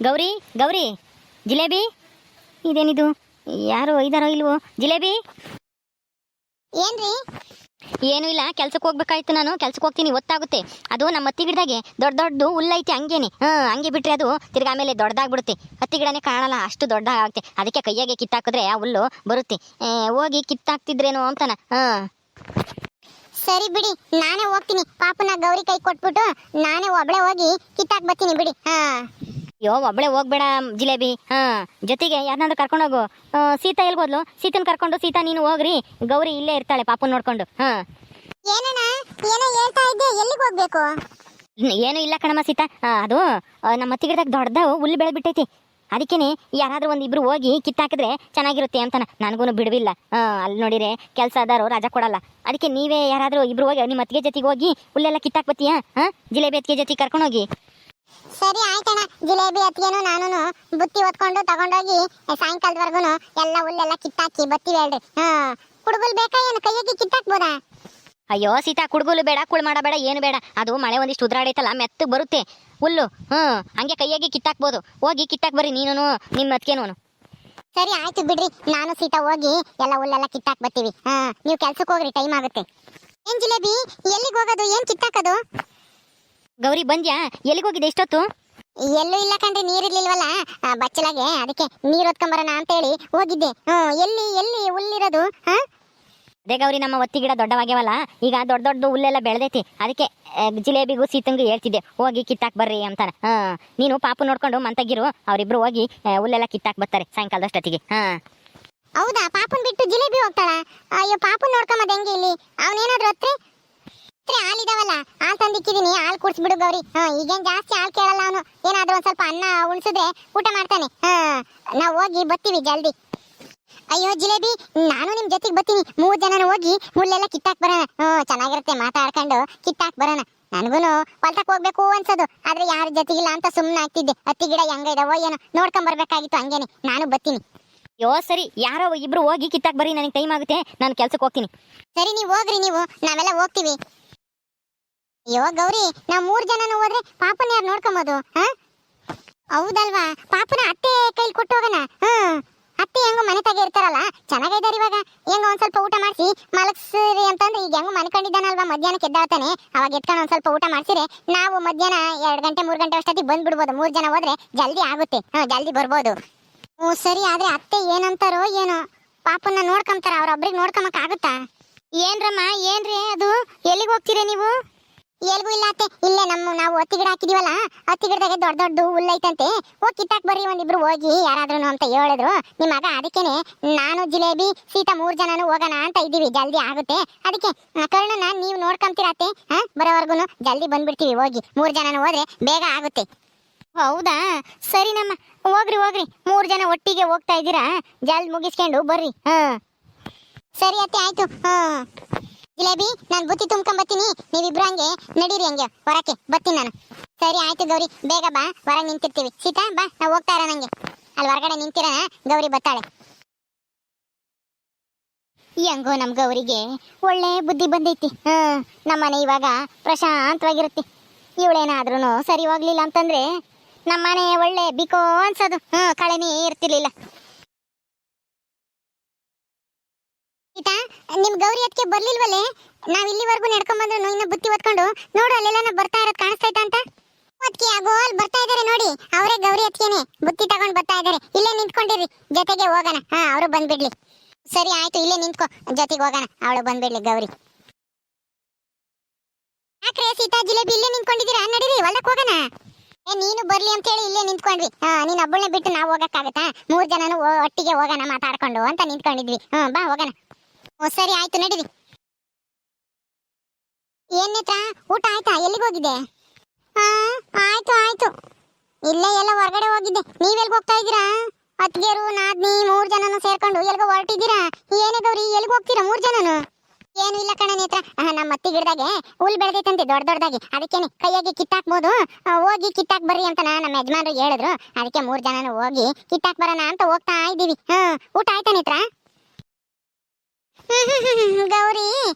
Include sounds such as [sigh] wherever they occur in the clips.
ಗೌರಿ ಗೌರಿ ಜಿಲೇಬಿ? ಇದೇನಿದು? ಯಾರು ಒಯ್ದಾರೋ ಇಲ್ವೋ? ಜಿಲೇಬಿ? ಏನ್ರಿ? ಏನೂ ಇಲ್ಲ ಕೆಲ್ಸಕ್ಕೆ ಹೋಗ್ಬೇಕಾಯ್ತು ನಾನು. ಕೆಲ್ಸಕ್ಕೆ ಹೋಗ್ತೀನಿ ಗೊತ್ತಾಗುತ್ತೆ ಅದು ನಮ್ಮ ಅತ್ತಿ ಗಿಡದಾಗೆ. ದೊಡ್ಡ ದೊಡ್ಡದು ಹುಲ್ಲೈತಿ ಹಂಗೇನೆ. ಹಾಂ ಹಂಗೆ ಬಿಟ್ರೆ ಅದು ತಿರ್ಗಾ ಆಮೇಲೆ ದೊಡ್ಡದಾಗ್ಬಿಡುತ್ತೆ. ಹತ್ತಿ ಗಿಡನೇ ಕಾಣಲ್ಲ ಅಷ್ಟು ದೊಡ್ಡದಾಗುತ್ತೆ. ಅದಕ್ಕೆ ಕೈಯಾಗೆ ಕಿತ್ತಾಕಿದ್ರೆ ಆ ಹುಲ್ಲು ಬರುತ್ತೆ. ಹೋಗಿ ಕಿತ್ತಾಕ್ತಿದ್ರೇನೋ ಅಂತಾನ. ಹಾಂ ಸರಿ ಬಿಡಿ ನಾನೇ ಹೋಗ್ತೀನಿ. ಪಾಪನ ಗೌರಿ ಕೈ ಕೊಟ್ಬಿಟ್ಟು ನಾನೇ ಒಬ್ಳೆ ಹೋಗಿ ಕಿತ್ತಾಕ್ ಬರ್ತೀನಿ ಬಿಡಿ. ಹಾ. ಅಯ್ಯೋ ಒಬ್ಬಳೆ ಹೋಗ್ಬೇಡ ಜಿಲೇಬಿ. ಹಾ ಜೊತೆಗೆ ಯಾರನ್ನಾದ್ರೂ ಕರ್ಕೊಂಡು ಹೋಗು. ಸೀತಾ ಎಲ್ಗೋದ್ಲು ಸೀತನ್ ಕರ್ಕೊಂಡು ಸೀತಾ ನೀನು ಹೋಗ್ರಿ. ಗೌರಿ ಇಲ್ಲೇ ಇರ್ತಾಳೆ ಪಾಪು ನೋಡ್ಕೊಂಡು. ಹಾ. ಏನಣ್ಣ? ಏನೋ ಹೇಳ್ತಾ ಇದ್ದೆ ಎಲ್ಲಿಗೆ ಹೋಗ್ಬೇಕು? ಏನು ಇಲ್ಲ ಕಣಮ್ಮ ಸೀತಾ. ಅದು ನಮ್ಮ ಹತ್ತಿಗಿಡದಾಗ ದೊಡ್ಡದಾವು ಹುಲ್ಲು ಬೆಳೆದ್ಬಿಟ್ಟೈತಿ ಅದಕ್ಕೇನೆ ಯಾರಾದ್ರೂ ಒಂದು ಇಬ್ರು ಹೋಗಿ ಕಿತ್ತಾಕಿದ್ರೆ ಚೆನ್ನಾಗಿರುತ್ತೆ ಅಂತಾನ. ನನಗೂ ಬಿಡುವಿಲ್ಲ. ಅಲ್ಲಿ ನೋಡಿರೆ ಕೆಲಸ ಅದಾರು ರಜಾ ಕೊಡಲ್ಲ. ಅದಕ್ಕೆ ನೀವೇ ಯಾರಾದ್ರೂ ಇಬ್ರು ಹೋಗಿ ನಿಮ್ಮ ಅತ್ತಿಗೆ ಜೊತೆಗೆ ಹೋಗಿ ಹುಲ್ಲೆಲ್ಲ ಕಿತ್ತಾಕ್ ಹಾ ಜಿಲೇಬಿ ಅತ್ತಿಗೆ ಜೊತೆ ಕರ್ಕೊಂಡೋಗಿ ಸರಿ ಆಯ್ತಣ್ಣ ಜಿಲೇಬಿ ಅತ್ತಿಗೆನು ನಾನು ಬುತ್ತಿ ಹೊತ್ಕೊಂಡು ತಗೊಂಡೋಗಿ ಸಾಯಂಕಾಲದವರೆಗೂ ಎಲ್ಲ ಹುಲ್ಲೆಲ್ಲ ಕಿತ್ತಾಕಿ ಬತ್ತೀವಿ ಹೇಳ್ರಿ. ಹಾ ಕುಡುಗುಲ್ ಬೇಕಾ ಏನು? ಕೈಯಾಗಿ ಕಿತ್ತಾಕ್ಬೋದಾ? ಅಯ್ಯೋ ಸೀತಾ ಕುಡ್ಗುಲು ಬೇಡ ಕುಳ್ ಮಾಡಬೇಡ ಏನು ಬೇಡ. ಅದು ಮಳೆ ಒಂದಿಷ್ಟು ಉದ್ರಾಡೈತಲ್ಲ ಮೆತ್ತಗೆ ಬರುತ್ತೆ. ಹುಲ್ಲು ಹ್ಞೂ ಹಂಗೆ ಕೈಯಾಗಿ ಕಿತ್ತಾಕ್ಬೋದು. ಹೋಗಿ ಕಿತ್ತಾಕ್ ಬರ್ರಿ ನೀನು ನಿಮ್ಮ ಅತ್ತಿಗೆನೂ ಸರಿ ಆಯ್ತು ಬಿಡ್ರಿ ನಾನು ಸೀತಾ ಹೋಗಿ ಎಲ್ಲ ಹುಲ್ಲೆಲ್ಲ ಕಿತ್ತಾಕ್ ಬರ್ತೀವಿ ಹಾಂ ನೀವು ಕೆಲ್ಸಕ್ಕೆ ಹೋಗ್ರಿ ಟೈಮ್ ಆಗುತ್ತೆ. ಏನ್ ಜಿಲೇಬಿ ಎಲ್ಲಿಗೆ ಹೋಗೋದು? ಏನ್ ಕಿತ್ತಾಕೋದು? ಗೌರಿ ಬಂದ್ಯಾ? ಎಲ್ಲಿಗೆ ಹೋಗಿದೆ ಇಷ್ಟೊತ್ತು? ಎಲ್ಲೂ ಇಲ್ಲ ಕಂಡ್ರೆ ನೀರಿರ್ಲಿಲ್ವಲ್ಲ? ಬಚ್ಚಲಾಗೆ ಅದಕ್ಕೆ ನೀರ್ ಹೊತ್ಕೊಂಬರೋಣ ಅಂತ ಹೇಳಿ ಹೋಗಿದ್ದೆ. ಹ್ಮ್ ಎಲ್ಲಿ ಎಲ್ಲಿ ಹುಲ್ಲಿರೋದು ಹಾ? ಅದೇ ಗೌರಿ ನಮ್ಮ ಒತ್ತಿ ಗಿಡ ದೊಡ್ಡವಾಗ್ಯವಲ್ಲ ಈಗ ದೊಡ್ಡ ದೊಡ್ಡ ಹುಲ್ಲೆಲ್ಲ ಬೆಳೆದೈತಿ. ಅದಕ್ಕೆ ಜಿಲೇಬಿಗೂ ಸೀತಂಗೂ ಹೇಳ್ತಿದ್ದೆ ಹೋಗಿ ಕಿತ್ತಾಕ್ ಬರ್ರಿ ಅಂತಾನೆ. ಹಾ ನೀನು ಪಾಪು ನೋಡ್ಕೊಂಡು ಮಂತಗಿರು ಅವರಿಬ್ರು ಹೋಗಿ ಹುಲ್ಲೆಲ್ಲ ಕಿತ್ತಾಕ್ ಬರ್ತಾರೆ ಸಾಯಂಕಾಲದಷ್ಟೊತ್ತಿಗೆ. ಹಾ. ಹೌದಾ ಪಾಪನ್ ಬಿಟ್ಟು ಜಿಲೇಬಿ ಹೋಗ್ತಾಳ? ಅಯ್ಯೋ ಪಾಪನ್ ನೋಡ್ಕೊಂಬದ್ ಹೆಂಗೆ ಇಲ್ಲಿ? ಅವನೇನಾದ್ರು ಹತ್ರಿ? ಹತ್ರಿ ಹಾಲಿದಾವಲ್ಲ ಹಾಲ್ ತಂದಿಕ್ಕಿದೀನಿ. ಹಾಲ್ ಕುಡ್ಸ್ಬಿಡು ಗೌರಿ. ಹಾ ಈಗೇನ್ ಜಾಸ್ತಿ ಹಾಲ್ ಕೇಳಲ್ಲ ಅವನು. ಏನಾದ್ರೂ ಒಂದ್ ಸ್ವಲ್ಪ ಅನ್ನ ಉಣ್ಸಿದ್ರೆ ಊಟ ಮಾಡ್ತಾನೆ. ಹಾ ನಾವ್ ಹೋಗಿ ಬರ್ತೀವಿ ಜಲ್ದಿ. ಅಯ್ಯೋ ಜಿಲೇಬಿ ನಾನು ನಿಮ್ ಜೊತೆಗೆ ಬರ್ತೀನಿ. ಮೂರ್ ಜನನು ಹೋಗಿ ಹುಲ್ಲೆಲ್ಲ ಕಿತ್ತಾಕ್ ಬರೋಣ. ಹ್ಮ್ ಚೆನ್ನಾಗಿರುತ್ತೆ ಮಾತಾಡ್ಕೊಂಡು ಕಿತ್ತಾಕ್ ಬರೋಣ. ನನ್ಗೂನು ಹೊಲ್ತಕ್ ಹೋಗ್ಬೇಕು ಅನ್ಸೋದು. ಆದ್ರೆ ಯಾರ ಜೊತೆಗಿಲ್ಲ ಅಂತ ಸುಮ್ನೆ ಆಗ್ತಿದ್ದೆ. ಹತ್ತಿ ಗಿಡ ಹೆಂಗ ಇದಾವೋ ಏನೋ. ನೋಡ್ಕೊಂಡ್ ಬರ್ಬೇಕಾಗಿತ್ತು ಹಂಗೇನೆ. ನಾನು ಬರ್ತೀನಿ. ಯೋ ಸರಿ. ಯಾರೋ ಇಬ್ರು ಹೋಗಿ ಕಿತ್ತಾಕ್ ಬರ್ರಿ ನನಗೆ ಟೈಮ್ ಆಗುತ್ತೆ. ನಾನು ಕೆಲ್ಸಕ್ಕೆ ಹೋಗ್ತೀನಿ. ಸರಿ ನೀವು ಹೋಗ್ರಿ ನೀವು. ನಾವೆಲ್ಲ ಹೋಗ್ತೀವಿ. ಅಯ್ಯೋ, ಗೌರಿ ನಾ ಮೂರ್ ಜನನು ಹೋದ್ರೆ ಪಾಪನ ಯಾರು ನೋಡ್ಕೊಂಬೋದು ಹೌದಲ್ವಾ? ಪಾಪನ ಅತ್ತೆ ಕೈಲಿ ಕೊಟ್ಟು ಹೋಗೋಣ ಹ್ಮ್ ಅತ್ತೆ ಹೆಂಗೋ ಮನೆ ತಾಗೆ ಇರ್ತಾರಲ್ಲ ಚೆನ್ನಾಗಿದ್ದಾರೆ ಇವಾಗ. ಹೆಂಗೋ ಒಂದ್ ಸ್ವಲ್ಪ ಊಟ ಮಾಡಿಸಿ, ಮಲಗ್ಸಿರಿ ಅಂತಂದ್ರೆ ಈಗ ಹೆಂಗೋ ಮನ್ಕೊಂಡಿದ್ದಾನಲ್ವಾ ಮಧ್ಯಾಹ್ನ ಎದ್ದಾಳ್ತಾನೆ. ಅವಾಗ ಎತ್ಕೊಂಡು ಒಂದ್ ಸ್ವಲ್ಪ ಊಟ ಮಾಡ್ಸಿರೆ, ನಾವು ಮಧ್ಯಾಹ್ನ ಎರಡ್ ಗಂಟೆ, ಮೂರ್ ಗಂಟೆ ಅಷ್ಟೊತ್ತಿಗೆ ಬಂದ್ಬಿಡ್ಬೋದು. ಮೂರ್ ಜನ ಹೋದ್ರೆ ಜಲ್ದಿ ಆಗುತ್ತೆ, ಹಾ, ಜಲ್ದಿ ಬರ್ಬೋದು. ಹ್ಞೂ ಸರಿ, ಆದ್ರೆ ಅತ್ತೆ ಏನಂತಾರೋ ಏನೋ, ಪಾಪನ್ನ ನೋಡ್ಕೊಂತಾರ, ಅವ್ರೊಬ್ರಿಗೆ ನೋಡ್ಕೊಂಬಕ್ ಆಗುತ್ತಾ? ಏನ್ರಮ್ಮ, ಏನ್ರಿ ಅದು? ಎಲ್ಲಿಗೆ ಹೋಗ್ತೀರಿ ನೀವು? ಎಲ್ಗೂ ಇಲ್ಲ ಅತ್ತೆ. ಇಲ್ಲೇ ನಮ್ಮ ನಾವು ಹತ್ತಿ ಗಿಡ ಹಾಕಿದೀವಲ್ಲ, ಹತ್ತಿ ಗಿಡದಾಗ ದೊಡ್ಡ ದೊಡ್ಡ ಹುಲ್ಲೈತಂತೆ ಹೋಗಿ ಕಿತ್ತಾಕ್ ಬರ್ರಿ ಒಂದಿಬ್ರು ಹೋಗಿ ಯಾರಾದ್ರೂ ಅಂತ ಹೇಳಿದ್ರು. ನಿಮ್ಮ ಮಗ ಅದಕ್ಕೇನೆ, ನಾನು ಜಿಲೇಬಿ, ಸೀತಾ ಮೂರ್ ಜನನು ಹೋಗೋಣ ಅಂತ ಇದ್ದೀವಿ, ಜಲ್ದಿ ಆಗುತ್ತೆ. ಅದಕ್ಕೆ ಕರ್ಣನ ನೀವು ನೋಡ್ಕೊಂತೀರ ಅತ್ತೆ? ಹಾ ಬರೋವರೆಗೂ ಜಲ್ದಿ ಬಂದ್ಬಿಡ್ತೀವಿ, ಹೋಗಿ. ಮೂರ್ ಜನನು ಹೋದ್ರೆ ಬೇಗ ಆಗುತ್ತೆ. ಹೌದಾ? ಸರಿ ನಮ್ಮ, ಹೋಗ್ರಿ ಹೋಗ್ರಿ. ಮೂರ್ ಜನ ಒಟ್ಟಿಗೆ ಹೋಗ್ತಾ ಇದ್ದೀರಾ? ಜಲ್ದಿ ಮುಗಿಸ್ಕೊಂಡು ಬರ್ರಿ. ಹಾ. ಸರಿ ಅತ್ತೆ, ಆಯ್ತು. ಹಾ. ಜಿಲೇಬಿ, ನಾನು ಬುತ್ತಿ ತುಂಬ್ಕೊಂಡ್ ಬರ್ತೀನಿ. ನೀವಿಬ್ರು ಹಂಗೆ ನಡೀರಿ ಹಂಗೆ. ಹೊರಕ್ಕೆ ಬರ್ತೀನಿ ನಾನು. ಸರಿ ಆಯ್ತು ಗೌರಿ, ಬೇಗ ಬಾ. ಹೊರಗೆ ನಿಂತಿರ್ತೀವಿ. ಸೀತಾ, ಬಾ. ನಾವು ಹೋಗ್ತಾ ಇರೋಣ ಹಂಗೆ. ಅಲ್ಲಿ ಹೊರಗಡೆ ನಿಂತಿರೋಣ. ಗೌರಿ ಬರ್ತಾಳೆ. ಹೆಂಗೋ ನಮ್ ಗೌರಿಗೆ ಒಳ್ಳೆ ಬುದ್ಧಿ ಬಂದೈತಿ. ಹ್ಮ್ ನಮ್ಮನೆ ಇವಾಗ ಪ್ರಶಾಂತವಾಗಿರುತ್ತೆ. ಇವಳೇನಾದ್ರೂ ಸರಿ ಹೋಗ್ಲಿಲ್ಲ ಅಂತಂದ್ರೆ ನಮ್ಮನೆ ಒಳ್ಳೆ ಬಿಕೋ ಅನ್ಸೋದು. ಹ್ಮ್ ಕಳೆನೇ ಇರ್ತಿರ್ಲಿಲ್ಲ. ಸೀತಾ ನಿಮ್ ಗೌರಿ ಅದಕ್ಕೆ ಬರ್ಲಿಲ್ವಲ್ಲೇ ನಾವ್ ಇಲ್ಲಿವರೆಗೂ ನಡ್ಕೊಂಡ್ ಬಂದ್ರು ಇನ್ನ ಬುತ್ತಿ ಹೊತ್ಕೊಂಡು ನೋಡು ಅಲ್ಲೆಲ್ಲ ಬರ್ತಾ ಇರೋದ್ ಇತ್ತ ಅಂತ. ಅದಕ್ಕೆ ಅಲ್ಲಿ ಬರ್ತಾ ಇದಾರೆ ನೋಡಿ. ಅವರೇ ಗೌರಿ ಅದಕ್ಕೇನೆ ಬುತ್ತಿ ತಗೊಂಡ್ ಬರ್ತಾ ಇದಾರೆ. ಇಲ್ಲೇ ನಿಂತ್ಕೊಂಡಿರಿ ಜೊತೆಗೆ ಹೋಗೋಣ. ಹಾ, ಅವರು ಬಂದ್ಬಿಡ್ಲಿ. ಸರಿ, ಆಯ್ತು, ಇಲ್ಲೇ ನಿಂತ್ಕೋ. ಜೊತೆಗೆ ಹೋಗೋಣ. ಅವಳು ಬಂದ್ಬಿಡ್ಲಿ, ಗೌರಿ. ಯಾಕ್ರೆ ಸೀತಾ, ಜಿಲೇಬಿ ಇಲ್ಲೇ ನಿಂತ್ಕೊಂಡಿದ್ದೀರಾ? ನಡೀರಿ, ಹೊಲಕ್ ಹೋಗೋಣ. ಏ, ನೀನು ಬರ್ಲಿ ಅಂತ ಹೇಳಿ ಇಲ್ಲೇ ನಿಂತ್ಕೊಂಡ್ವಿ. ಹಾ, ನೀನ್ ಒಬ್ಬಳನ್ನ ಬಿಟ್ಟು ನಾವು ಹೋಗಕ್ಕಾಗತ್ತಾ? ಮೂರ್ ಜನನು ಒಟ್ಟಿಗೆ ಹೋಗೋಣ ಮಾತಾಡ್ಕೊಂಡು ಅಂತ ನಿಂತ್ಕೊಂಡಿದ್ವಿ. ಹ್ಮ್, ಬಾ, ಹೋಗೋಣ. ಓ, ಸರಿ, ಆಯ್ತು, ನಡೀರಿ. ಏನ್ ನೇತ್ರ, ಊಟ ಆಯ್ತಾ? ಎಲ್ಲಿಗೆ ಹೋಗಿದೆ ಹಾ ಆಯ್ತು ಆಯ್ತು. ಇಲ್ಲೇ ಎಲ್ಲ ಹೊರಗಡೆ ಹೋಗಿದ್ದೆ. ನೀವೆಲ್ಗೆ ಹೋಗ್ತಾ ಇದ್ದೀರಾ? ಅತ್ತಿಗೆರು, ನಾದ್ನಿ, ಮೂರ್ ಜನನು ಸೇರ್ಕೊಂಡು ಎಲ್ಗೋ ಹೊರಟಿದ್ದೀರಾ? ಏನೇ ಗೌರಿ ಹೋಗ್ತೀರಾ ಮೂರ್ ಜನನು? ಏನು ಇಲ್ಲ ಕಣ ನೇತ್ರ. ನಮ್ಮ ಅತ್ತಿ ಗಿಡದಾಗೆ ಹುಲ್ ಬೆಳೆದೈತಂತೆ, ದೊಡ್ಡ ದೊಡ್ಡದಾಗಿ. ಅದಕ್ಕೇನೆ ಕೈಯಾಗಿ ಕಿತ್ತಾಕ್ಬೋದು. ಹೋಗಿ ಕಿತ್ತಾಕ್ ಬರ್ರಿ ಅಂತ ನಮ್ಮ ಯಜಮಾನ್ರು ಹೇಳಿದ್ರು. ಅದಕ್ಕೆ ಮೂರ್ ಜನನು ಹೋಗಿ ಕಿತ್ತಾಕ್ ಬರೋಣ ಅಂತ ಹೋಗ್ತಾ ಇದ್ದೀವಿ. ಹ್ಮ್, ಊಟ ಆಯ್ತಾ ನೇತ್ರ? ಗೌರಿ.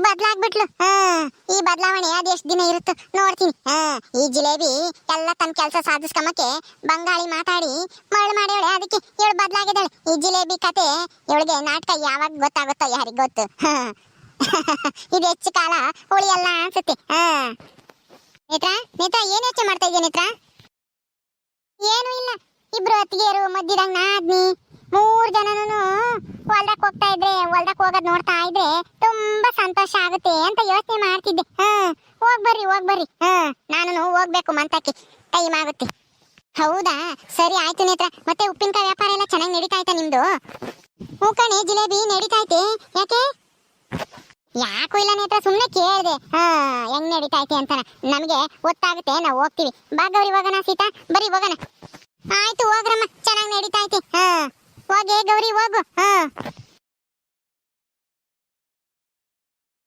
ಬದ್ಲಾಗ್ಬಿಟ್ಲು. ಹಾ, ಈ ಬದಲಾವಣೆ ಅದ್ ಎಷ್ಟ್ ದಿನ ಇರುತ್ತೋ ನೋಡ್ತೀನಿ. ಹಾ, ಈ ಜಿಲೇಬಿ ಎಲ್ಲ ತನ್ನ ಕೆಲಸ ಸಾಧಿಸ್ಕೊಂಬಕ್ಕೆ ಬಂಗಾಳಿ ಮಾತಾಡಿ ಮರಳು ಮಾಡ್ಯವಳೆ ಅದಕ್ಕೆ ಇವಳು ಬದ್ಲಾಗಿದ್ದಾಳೆ. ಈ ಜಿಲೇಬಿ ಕತೆ ಇವಳಿಗೆ ನಾಟಕ ಯಾವಾಗ ಗೊತ್ತಾಗುತ್ತೋ ಯಾರಿಗ್ ಗೊತ್ತು? [laughs] ಇದು ಹೆಚ್ಚು ಕಾಲ ಉಳಿಯಲ್ಲ ಅನ್ಸುತ್ತೆ. ಹಾ. ನೇತ್ರ ನೇತ್ರ, ಏನ್ ಮಾಡ್ತಾ ಇದೀಯ ನೇತ್ರ? ಏನು ಇಲ್ಲ. ಇಬ್ರು ಅತ್ತಿಗೆಯರು ಮಧ್ಯದಾಗ ನಾದ್ನಿ. ಮೂರ್ ಜನನು ಹೊಲ್ದಕ್ ಹೋಗ್ತಾ ಇದ್ರೆ, ಹೊಲ್ದಕ್ ಹೋಗೋದ್ ನೋಡ್ತಾ ಇದ್ರೆ ತುಂಬಾ ಸಂತೋಷ ಆಗುತ್ತೆ ಅಂತ ಯೋಚನೆ ಮಾಡ್ತಿದ್ದೆ. ಹಾ, ಹೋಗ್ ಬರ್ರಿ, ಹೋಗ್ ಹಾ ನಾನು ಹೋಗ್ಬೇಕು ಮಂತಕ್ಕೆ. ಟೈಮ್ ಆಗುತ್ತೆ. ಹೌದಾ? ಸರಿ ಆಯ್ತು ನೇತ್ರ. ಮತ್ತೆ ಉಪ್ಪಿನಕಾಯಿ ವ್ಯಾಪಾರ ಎಲ್ಲ ಚೆನ್ನಾಗಿ ನಡೀತಾ ಐತಾ ನಿಮ್ದು? ಹೂಕಣೆ ಕಣೆ, ಜಿಲೇಬಿ ನಡೀತಾ ಐತೆ. ಯಾಕೆ? ಯಾಕೂ ಇಲ್ಲ ನೇತ್ರ ಸುಮ್ಮನೆ ಕೇಳಿದೆ. ಹಾ, ಹೆಂಗ್ ನಡೀತಾ ಐತೆ ಅಂತ ನಮಗೆ ಗೊತ್ತಾಗುತ್ತೆ, ನಾವು ಹೋಗ್ತೀವಿ. ಬಾಗವ್ರಿ ಹೋಗೋಣ ಸೀತಾ. ಬರೀ ಹೋಗೋಣ. ಆಯ್ತು, ಹೋಗ್ರಮ್ಮ. ಚೆನ್ನಾಗಿ ನಡೀತಾ ಐತೆ. ಹಾ. ಹೋಗೆ ಗೌರಿ, ಹೋಗು. ಹಾ.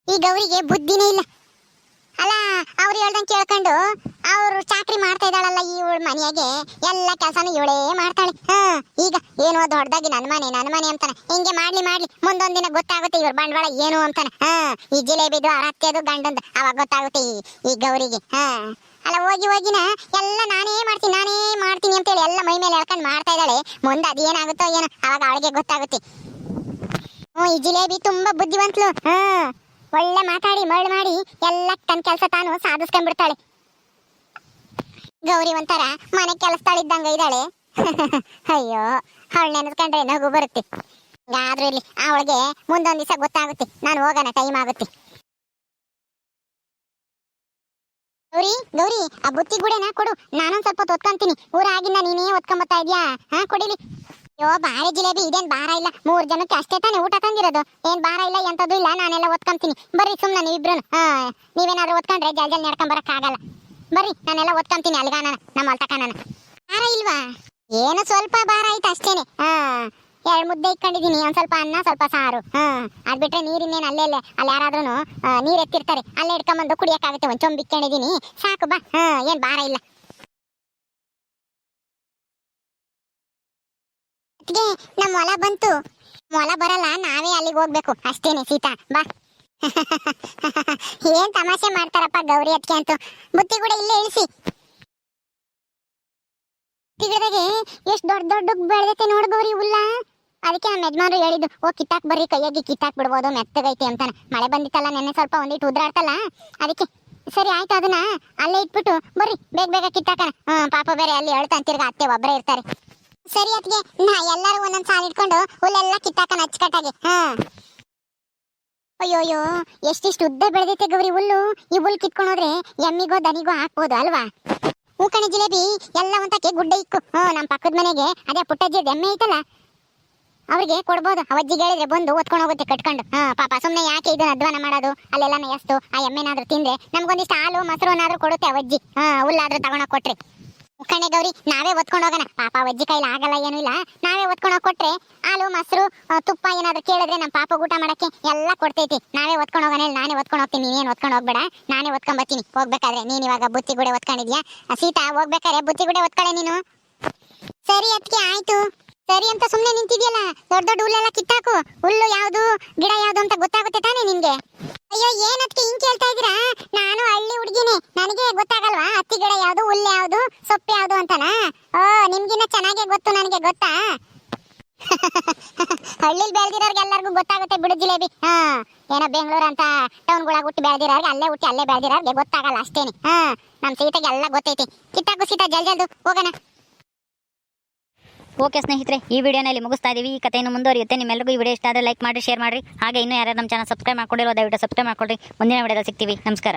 ಈ ಗೌರಿಗೆ ಬುದ್ಧಿನೇ ಇಲ್ಲ. ಅಲ್ಲ, ಅವ್ರು ಹೇಳ್ದಂಗೆ ಕೇಳ್ಕೊಂಡು ಅವ್ರು ಚಾಕ್ರಿ ಮಾಡ್ತಾ ಇದ್ದಾಳಲ್ಲ ಇವಳ ಮನೆಯಾಗೆ, ಎಲ್ಲ ಕೆಲಸನೂ ಇವಳೇ ಮಾಡ್ತಾಳೆ. ಹಾ, ಈಗ ಏನೋ ದೊಡ್ಡದಾಗಿ ನನ್ನ ಮನೆ ನನ್ನ ಮನೆ ಅಂತಾನೆ. ಹಿಂಗೆ ಮಾಡ್ಲಿ ಮಾಡ್ಲಿ, ಮುಂದೊಂದ್ ದಿನ ಗೊತ್ತಾಗುತ್ತೆ ಇವ್ರ ಬಂಡವಾಳ ಏನು ಅಂತಾನೆ. ಹಾ, ಈ ಜಿಲೇಬಿದು ಅರತ್ಯದು, ಗಂಡಂದು, ಅವಾಗ ಗೊತ್ತಾಗುತ್ತೆ ಈ ಗೌರಿಗೆ. ಹಾ. ಅಲ್ಲ, ಹೋಗಿ, ಹೋಗಿನ ಎಲ್ಲ ನಾನೇ ಮಾಡ್ತೀನಿ ನಾನೇ ಮಾಡ್ತೀನಿ ಅಂತೇಳಿ ಎಲ್ಲ ಮೈ ಮೇಲೆ ಎಳ್ಕೊಂಡು ಮಾಡ್ತಾ ಇದ್ದಾಳೆ. ಮುಂದೆ ಅದೇನಾಗುತ್ತೋ ಏನೋ, ಅವಾಗ ಅವಳಿಗೆ ಗೊತ್ತಾಗುತ್ತೆ. ಹ್ಞೂ, ಈ ಜಿಲೇಬಿ ತುಂಬಾ ಬುದ್ಧಿವಂತಲು. ಹಾ ಒಳ್ಳೆ ಮಾತಾಡಿ, ಮರಳು ಮಾಡಿ, ಎಲ್ಲ ತನ್ನ ಕೆಲಸ ತಾನು ಸಾಧಿಸ್ಕೊಂಡ್ಬಿಡ್ತಾಳೆ. ಗೌರಿ ಒಂಥರ ಮನೆ ಕೆಲಸದಾಳಿದ್ದಂಗ ಇದ್ದಾಳೆ. [laughs] ಅಯ್ಯೋ, ಅವಳು ನೆನೆಸ್ಕೊಂಡ್ರೆ ನಗು ಬರುತ್ತೆ. ಆದ್ರೂ ಇಲ್ಲಿ ಅವಳಿಗೆ ಮುಂದೊಂದು ದಿವಸ ಗೊತ್ತಾಗುತ್ತೆ. ನಾನು ಹೋಗೋಣ ಟೈಮ್ ಆಗುತ್ತೆ. ಗೌರಿ ಗೌರಿ, ಆ ಬುತ್ತಿ ಗುಡೇನ ಕೊಡು. ನಾನೊಂದ್ ಸ್ವಲ್ಪ ಹೊತ್ತು ಒತ್ಕೊಂತೀನಿ ಊರಾಗಿಂದ ನೀನೇ ಒತ್ಕೊಂಬತ್ತಾ ಇದ್ಯಾ? ಹಾ, ಕೊಡಿಲಿ. ಅಯ್ಯೋ ಬಾರಿ ಜಿಲೇಬಿ, ಇದೇನ್ ಭಾರ ಇಲ್ಲ. ಮೂರ್ ಜನಕ್ಕೆ ಅಷ್ಟೇ ತಾನೇ ಊಟ ತಂದಿರೋದು. ಏನ್ ಭಾರ ಇಲ್ಲ ಎಂತದ್ದು ಇಲ್ಲ. ನಾನೆಲ್ಲ ಒತ್ಕೊಂತೀನಿ ಬರ್ರಿ, ಸುಮ್ನೆ ನೀವಿಬ್ರು ಹಾ, ನೀವೇನಾದ್ರೂ ಒತ್ಕೊಂಡ್ರೆ ಜಲ್ ಜಲ್ ನಡ್ಕೊಂಡ್ ಬರಕ್ ಆಗಲ್ಲ ಬರ್ರಿ, ನಾನೆಲ್ಲ ಒತ್ಕೊಂತೀನಿ ಅಲ್ಗಾನ ನಮ್ಮ ಅಲ್ತಕಾನ ಭಾರ ಇಲ್ವಾ? ಏನು ಸ್ವಲ್ಪ ಭಾರ ಆಯ್ತು ಅಷ್ಟೇನೆ. ಹಾ. ಎರಡ್ ಮುದ್ದೆ ಇಟ್ಕೊಂಡಿದೀನಿ ಒಂದ್ ಸ್ವಲ್ಪ ಅನ್ನ, ಸ್ವಲ್ಪ ಸಾರು. ಹಾ, ಅದ್ ಬಿಟ್ರೆ ನೀರಿನ್ನೇನು ಅಲ್ಲೇ ಅಲ್ಲೇ ಅಲ್ಲಿ ಯಾರಾದ್ರೂ ನೀರ್ ಎತ್ತಿರ್ತಾರೆ. ಅಲ್ಲೇ ಇಟ್ಕೊಂಬಂದು ಕುಡಿಯಕ್ಕಾಗುತ್ತೆ, ಒಂದ್ ಚೊಂಬ್ ಇಟ್ಕೊಂಡಿದ್ದೀನಿ ಸಾಕು, ಬಾ. ಹಾ, ಏನ್ ಭಾರ ಇಲ್ಲ. ನಮ್ಮ ನಮ್ ಹೊಲ ಬಂತು. ಹೊಲ ಬರಲ್ಲ, ನಾವೇ ಅಲ್ಲಿಗೆ ಹೋಗ್ಬೇಕು. ಅಷ್ಟೇನೆ, ಸೀತಾ, ಬಾ. [laughs] ಏನ್ ತಮಾಷೆ ಮಾಡ್ತಾರಪ್ಪ ಗೌರಿ ಅದಕ್ಕೆ ಅಂತೂ. ಬುತ್ತಿ ಕೂಡ ಇಲ್ಲೇ ಇಳಿಸಿ. ತಿಗದಾಗೆ ಎಷ್ಟು ದೊಡ್ಡ ದೊಡ್ಡ ಬೆಳೆದೈತೆ ನೋಡ್ಬೋರಿ ಹುಲ್ಲ. ಅದಕ್ಕೆ ನಮ್ಮ ಯಜಮಾನ್ರು ಹೇಳಿದ್ದು, ಓ, ಕಿತ್ತಾಕ್ ಬರ್ರಿ, ಕೈಯಾಗಿ ಕಿತ್ತಾಕ್ ಬಿಡ್ಬೋದು, ಮೆತ್ತಗೈತಿ ಅಂತಾನೆ. ಮಳೆ ಬಂದಿತ್ತಲ್ಲ, ನೆನ್ನೆ ಸ್ವಲ್ಪ ಒಂದಿಟ್ಟು ಉದ್ರಾಡ್ತಲ್ಲ. ಅದಕ್ಕೆ, ಸರಿ, ಆಯ್ತು ಅದನ್ನ, ಅಲ್ಲೇ ಇಟ್ಬಿಟ್ಟು ಬರ್ರಿ, ಬೇಗ ಬೇಗ ಕಿತ್ತಾಕ ಹ್ಮ್, ಪಾಪ ಬೇರೆ ಅಲ್ಲಿ ಹೇಳ್ತಾ ತಿರ್ಗಾ ಅತ್ತೆ ಒಬ್ಬರೇ ಇರ್ತಾರೆ. ಸರಿ ಅತ್ಗೆ ನಾ ಎಲ್ಲರೂ ಒಂದೊಂದು ಸಾಲ ಇಟ್ಕೊಂಡು ಹುಲ್ಲೆಲ್ಲ ಕಿತ್ತಾಕನ ಅಚ್ಚುಕಟ್ಟಾಗಿ. ಹಾ ಅಯ್ಯೋಯ್ಯೋ, ಎಷ್ಟಿಷ್ಟು ಉದ್ದ ಬೆಳೆದೈತೆ ಗೌರಿ ಹುಲ್ಲು. ಈ ಹುಲ್ ಕಿತ್ಕೊಂಡು ಹೋದ್ರೆ ಎಮ್ಮಿಗೋ, ದನಿಗೋ ಹಾಕ್ಬೋದು ಅಲ್ವಾ? ಹೂ ಕಣೆ ಜಿಲೇಬಿ ಎಲ್ಲ ಒಂತಕ್ಕೆ ಗುಡ್ಡ ಇಕ್ಕು. ಹ್ಞೂ ನಮ್ಮ ಪಕ್ಕದ ಮನೆಗೆ ಅದೇ ಪುಟ್ಟಜ್ಜಿ ಎಮ್ಮೆ ಐತಲ್ಲ, ಅವ್ರಿಗೆ ಕೊಡ್ಬೋದು. ಅವಜ್ಜಿಗೆ ಹೇಳಿದ್ರೆ ಬಂದು ಒತ್ಕೊಂಡು ಹೋಗುತ್ತೆ ಕಟ್ಕೊಂಡು. ಹಾ ಪಾಪ ಸುಮ್ಮನೆ ಯಾಕೆ ಇದನ್ನ ಅಧ್ವಾನ ಮಾಡೋದು? ಅಲ್ಲೆಲ್ಲ ಎಷ್ಟು ಆ ಎಮ್ಮೆನಾದ್ರೂ ತಿಂದ್ರೆ ನಮ್ಗೊಂದಿಷ್ಟು ಹಾಲು, ಮೊಸರು ಏನಾದ್ರೂ ಕೊಡುತ್ತೆ ಅವಜ್ಜಿ ಹಾ ಹುಲ್ಲಾದ್ರೂ ತಗೊಂಡೋಗಿ ಕೊಟ್ರಿ. ಕಣೆ ಗೌರಿ, ನಾವೇ ಒತ್ಕೊಂಡು ಹೋಗೋಣ. ಪಾಪ ಅಜ್ಜಿ ಕೈಲಿ ಆಗಲ್ಲ, ಏನೂ ಇಲ್ಲ. ನಾವೇ ಒತ್ಕೊಂಡು ಹೋಗಿ ಕೊಟ್ರೆ ಹಾಲು, ಮೊಸರು ತುಪ್ಪ ಏನಾದ್ರು ಕೇಳಿದ್ರೆ ನಮ್ಮ ಪಾಪ ಊಟ ಮಾಡಕ್ಕೆ ಎಲ್ಲ ಕೊಡ್ತೈತಿ. ನಾವೇ ಒತ್ಕೊಂಡು ಹೋಗೋಣ ಹೇಳಿ ನಾನೇ ಒತ್ಕೊಂಡು ಹೋಗ್ತೀನಿ. ನೀನೇನು ಒತ್ಕೊಂಡು ಹೋಗ್ಬೇಡ. ನಾನೇ ಒತ್ಕೊಂಡ್ ಬರ್ತೀನಿ. ಹೋಗ್ಬೇಕಾದ್ರೆ ನೀನ್ ಇವಾಗ ಬುತ್ತಿ ಗುಡೆ ಒತ್ಕೊಂಡಿದ್ಯಾ ಸೀತಾ, ಹೋಗ್ಬೇಕಾದ್ರೆ ಬುತ್ತಿ ಗುಡೆ ಒತ್ಕೊಳ್ಳೆ ನೀನು. ಸರಿ ಅದಕ್ಕೆ ಆಯ್ತು. ಸರಿ ಅಂತ ಸುಮ್ಮನೆ ನಿಂತಿದ್ಯಲ್ಲ? ದೊಡ್ಡ ದೊಡ್ಡ ಹುಲ್ಲೆಲ್ಲ ಕಿತ್ತಾಕು. ಹುಲ್ಲು ಯಾವ್ದು, ಗಿಡ ಯಾವ್ದು ಅಂತ ಗೊತ್ತಾಗುತ್ತೆ ತಾನೇ ನಿನ್ಗೆ? ಅಯ್ಯೋ ಏನ್ ಅದಕ್ಕೆ ಹಿಂಗ್ ಕೇಳ್ತಾ ಇದೀರಾ ನಾನು ಹಳ್ಳಿ ಹುಡುಗಿನೇ ನನಗೆ ಗೊತ್ತಾಗಲ್ವಾ ಹತ್ತಿ ಗಿಡ ಯಾವ್ದು ಹುಲ್ಲು ಯಾವ್ದು ಸೊಪ್ಪು ಯಾವ್ದು ಅಂತನಾ ಓ ನಿಮ್ಗಿನ್ನ ಚೆನ್ನಾಗೆ ಗೊತ್ತು ನನಗೆ ಗೊತ್ತಾ ಹಳ್ಳಿಲ್ ಬೆಳೆದಿರೋರ್ಗೆ ಎಲ್ಲರಿಗೂ ಗೊತ್ತಾಗುತ್ತೆ ಬಿಡು ಜಿಲೇಬಿ. ಹಾ, ಏನೋ ಬೆಂಗಳೂರು ಅಂತ ಟೌನ್ಗಳಾಗ ಹುಟ್ಟಿ ಬೆಳೆದಿರೋರ್ಗೆ ಅಲ್ಲೇ ಹುಟ್ಟಿ ಅಲ್ಲೇ ಬೆಳೆದಿರೋರ್ಗೆ ಗೊತ್ತಾಗಲ್ಲ ಅಷ್ಟೇನೆ. ಹಾ ನಮ್ಮ ಸೀತೆಗೆ ಎಲ್ಲ ಗೊತ್ತೈತಿ. ಕಿತ್ತಾಕು ಸೀತಾ ಜಲ್ ಜಲ್ದು ಹೋಗೋಣ. ಓಕೆ ಸ್ನೇಹಿತರೆ, ಈ ವಿಡಿಯೋನಲ್ಲಿ ಮುಗಿಸ್ತಾ ಇದೀವಿ. ಈ ಕಥೆಯನ್ನು ಮುಂದುವರಿಯುತ್ತೆ. ನಿಮ್ಮೆಲ್ಲರಿಗೂ ಈ ವಿಡಿಯೋ ಇಷ್ಟ ಆದರೆ ಲೈಕ್ ಮಾಡಿ, ಶೇರ್ ಮಾಡಿ ಹಾಗೆ ಇನ್ನೂ ಯಾರು ನಮ್ಮ ಚಾನಲ್ ಸಬ್ಸ್ಕ್ರೈಬ್ ಮಾಡ್ಕೊಂಡಿರೋ ದಯವಿಟ್ಟು ಸಬ್ಸ್ಕ್ರೈಬ್ ಮಾಡ್ಕೊಳ್ರಿ. ಮುಂದಿನ ವಿಡಿಯೋದಲ್ಲಿ ಸಿಗ್ತೀವಿ. ನಮಸ್ಕಾರ.